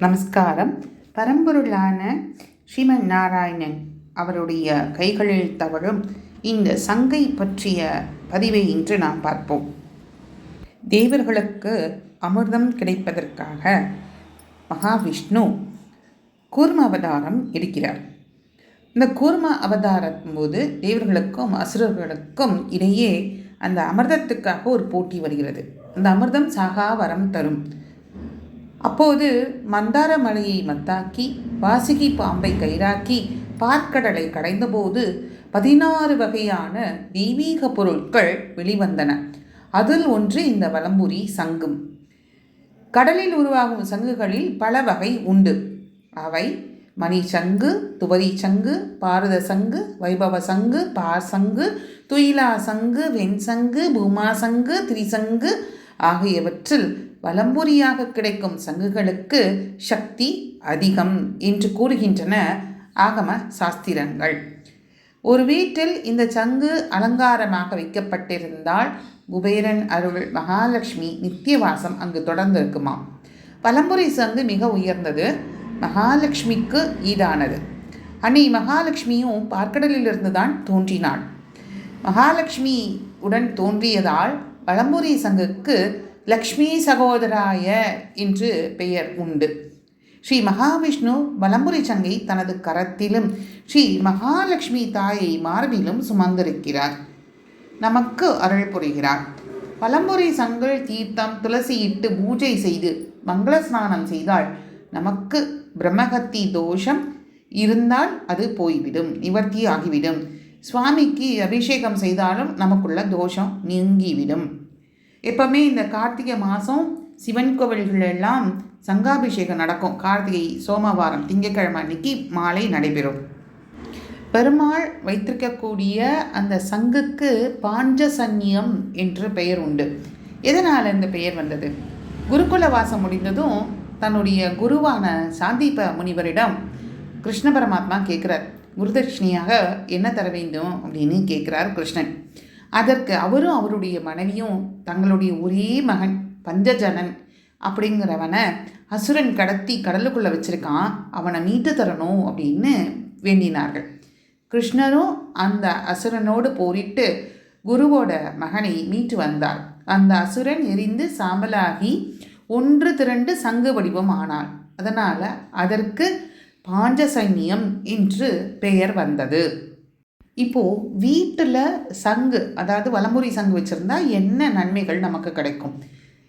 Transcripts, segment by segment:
நமஸ்காரம். பரம்பொருளான ஸ்ரீமன் நாராயணன் அவருடைய கைகளில் தவழும் இந்த சங்கை பற்றிய பதிவை இன்று நாம் பார்ப்போம். தேவர்களுக்கு அமிர்தம் கிடைப்பதற்காக மகாவிஷ்ணு கூர்ம அவதாரம் எடுக்கிறார். இந்த கூர்ம அவதாரம் போது தேவர்களுக்கும் அசுரர்களுக்கும் இடையே அந்த அமிர்தத்துக்காக ஒரு போட்டி வருகிறது. அந்த அமிர்தம் சாகா வரம் தரும். அப்போது மந்தார மலையை மத்தாக்கி வாசுகி பாம்பை கயிறாக்கி பார்க்கடலை கடைந்தபோது பதினாறு வகையான தெய்வீக பொருட்கள் வெளிவந்தன. அதில் ஒன்று இந்த வலம்புரி சங்கும். கடலில் உருவாகும் சங்குகளில் பல வகை உண்டு. அவை மணி சங்கு துவரி சங்கு பாரத சங்கு வைபவ சங்கு பார் சங்கு துயிலா சங்கு வெண்சங்கு பூமா சங்கு திரிசங்கு ஆகியவற்றில் வலம்புரியாக கிடைக்கும் சங்குகளுக்கு சக்தி அதிகம் என்று கூறுகின்றன ஆகம சாஸ்திரங்கள். ஒரு வீட்டில் இந்த சங்கு அலங்காரமாக வைக்கப்பட்டிருந்தால் குபேரன் அருள் மகாலட்சுமி நித்தியவாசம் அங்கு தொடர்ந்திருக்குமாம். பலம்புரி சங்கு மிக உயர்ந்தது மகாலட்சுமிக்கு ஈடானது. அன்னை மகாலட்சுமியும் பார்க்கடலிலிருந்து தான் தோன்றினாள். மகாலட்சுமி உடன் தோன்றியதால் பழம்புரி சங்குக்கு லக்ஷ்மி சகோதராய என்று பெயர் உண்டு. ஸ்ரீ மகாவிஷ்ணு வலம்புரி சங்கை தனது கரத்திலும் ஸ்ரீ மகாலட்சுமி தாயை மார்பிலும் சுமந்திருக்கிறார். நமக்கு அருள் புரிகிறார். பலம்புரி சங்கல் தீர்த்தம் துளசியிட்டு பூஜை செய்து மங்கள ஸ்நானம் செய்தால் நமக்கு பிரம்மகத்தி தோஷம் இருந்தால் அது போய்விடும். நிவர்த்தி ஆகிவிடும். சுவாமிக்கு அபிஷேகம் செய்தாலும் நமக்குள்ள தோஷம் நீங்கிவிடும். எப்பவுமே இந்த கார்த்திகை மாதம் சிவன் கோவில்கள் எல்லாம் சங்காபிஷேகம் நடக்கும். கார்த்திகை சோமவாரம் திங்கக்கிழமை அன்னைக்கு மாலை நடைபெறும். பெருமாள் வைத்திருக்கக்கூடிய அந்த சங்குக்கு பாஞ்சசன்யம் என்று பெயர் உண்டு. எதனால் இந்த பெயர் வந்தது? குருகுல வாசம் முடிந்ததும் தன்னுடைய குருவான சாந்தீப முனிவரிடம் கிருஷ்ண பரமாத்மா கேட்குறார். குருதட்சிணியாக என்ன தர வேண்டும் அப்படின்னு கேட்குறார் கிருஷ்ணன். அதற்கு அவரும் அவருடைய மனைவியும் தங்களுடைய ஒரே மகன் பஞ்சஜனன் அப்படிங்கிறவனை அசுரன் கடத்தி கடலுக்குள்ளே வச்சுருக்கான். அவனை மீட்டு தரணும் அப்படின்னு வேண்டினார்கள். கிருஷ்ணரும் அந்த அசுரனோடு போரிட்டு குருவோட மகனை மீட்டு வந்தார். அந்த அசுரன் எரிந்து சாம்பலாகி ஒன்று திரண்டு சங்கு வடிவம் ஆனாள். அதனால் அதற்கு பாஞ்சசைன்யம் என்று பெயர் வந்தது. இப்போது வீட்டில் சங்கு அதாவது வலமுறை சங்கு வச்சுருந்தா என்ன நன்மைகள் நமக்கு கிடைக்கும்?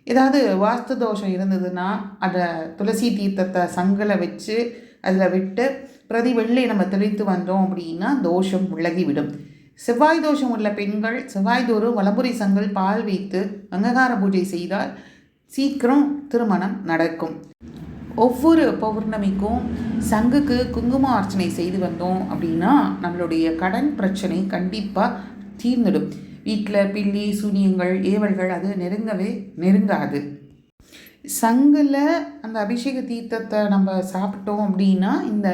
ஏதாவது வாஸ்து தோஷம் இருந்ததுன்னா அதை துளசி தீர்த்தத்தை சங்கில் வச்சு அதில் விட்டு பிரதி வெள்ளை நம்ம தெளித்து வந்தோம் அப்படின்னா தோஷம் விலகிவிடும். செவ்வாய் தோஷம் உள்ள பெண்கள் செவ்வாய் தோறும் வலம்புரி சங்கல் பால் வைத்து அங்ககார பூஜை செய்தால் சீக்கிரம் திருமணம் நடக்கும். ஒவ்வொரு பௌர்ணமிக்கும் சங்குக்கு குங்கும அர்ச்சனை செய்து வந்தோம் அப்படின்னா நம்மளுடைய கடன் பிரச்சனை கண்டிப்பாக தீர்ந்துடும். வீட்டில் பில்லி சூனியங்கள் ஏவல்கள் அது நெருங்கவே நெருங்காது. சங்கில் அந்த அபிஷேக தீர்த்தத்தை நம்ம சாப்பிட்டோம் அப்படின்னா இந்த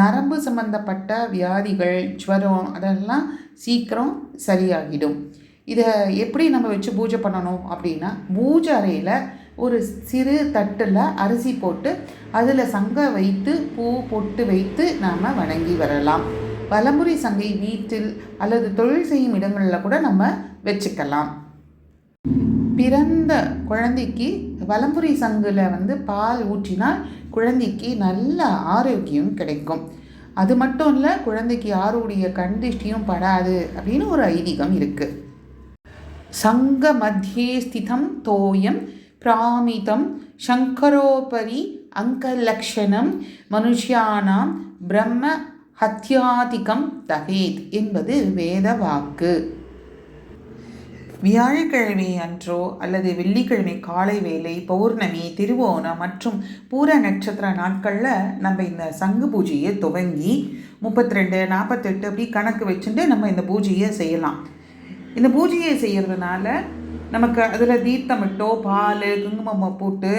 நரம்பு சம்பந்தப்பட்ட வியாதிகள் ஜுவரம் அதெல்லாம் சீக்கிரம் சரியாகிடும். இதை எப்படி நம்ம வச்சு பூஜை பண்ணணும் அப்படின்னா பூஜை அறையில் ஒரு சிறு தட்டில் அரிசி போட்டு அதில் சங்கை வைத்து பூ பொட்டு வைத்து நாம் வணங்கி வரலாம். வலமுறை சங்கை வீட்டில் அல்லது தொழில் செய்யும் இடங்களில் கூட நம்ம வச்சுக்கலாம். பிறந்த குழந்தைக்கு வலம்புரி சங்கில் வந்து பால் ஊற்றினால் குழந்தைக்கு நல்ல ஆரோக்கியம் கிடைக்கும். அது மட்டும் இல்லை குழந்தைக்கு யாருடைய கண்டிஷ்டியும் படாது அப்படின்னு ஒரு ஐதீகம் இருக்குது சங்க மத்தியே ஸ்திதம் தோயம் பிராமிதம் சங்கரோபரி அங்கலக்ஷணம் மனுஷியானாம் பிரம்ம ஹத்யாதிகம் தகேத் என்பது வேத வாக்கு. வியாழக்கிழமை அன்றோ அல்லது வெள்ளிக்கிழமை காலை வேலை பௌர்ணமி திருவோணம் மற்றும் பூர நட்சத்திர நாட்களில் நம்ம இந்த சங்கு பூஜையை துவங்கி முப்பத்தி ரெண்டு நாற்பத்தெட்டு அப்படி கணக்கு வச்சுட்டு நம்ம இந்த பூஜையை செய்யலாம். இந்த பூஜையை செய்கிறதுனால நமக்கு அதில் தீர்த்தமிட்டோ பால் குங்குமம் போட்டு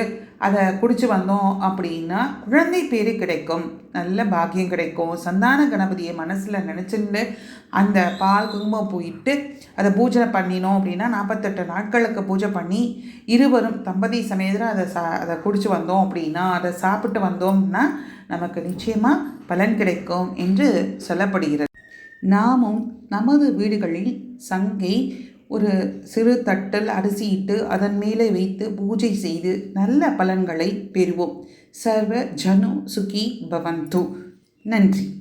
அதை குடிச்சு வந்தோம் அப்படின்னா குழந்தை பேர் கிடைக்கும். நல்ல பாக்கியம் கிடைக்கும். சந்தான கணபதியை மனசில் நினச்சிட்டு அந்த பால் குங்குமம் போயிட்டு அதை பூஜை பண்ணினோம் அப்படின்னா நாற்பத்தெட்டு நாட்களுக்கு பூஜை பண்ணி இருவரும் தம்பதி சமயத்தில் அதை சா அதை குடிச்சு வந்தோம் அப்படின்னா அதை சாப்பிட்டு வந்தோம்னா நமக்கு நிச்சயமாக பலன் கிடைக்கும் என்று சொல்லப்படுகிறது. நாமும் நமது வீடுகளில் சங்கை ஒரு சிறு தட்டில் அரிசியிட்டு அதன் மேலே வைத்து பூஜை செய்து நல்ல பலன்களை பெறுவோம். சர்வ ஜனு சுகி பவந்து. நன்றி.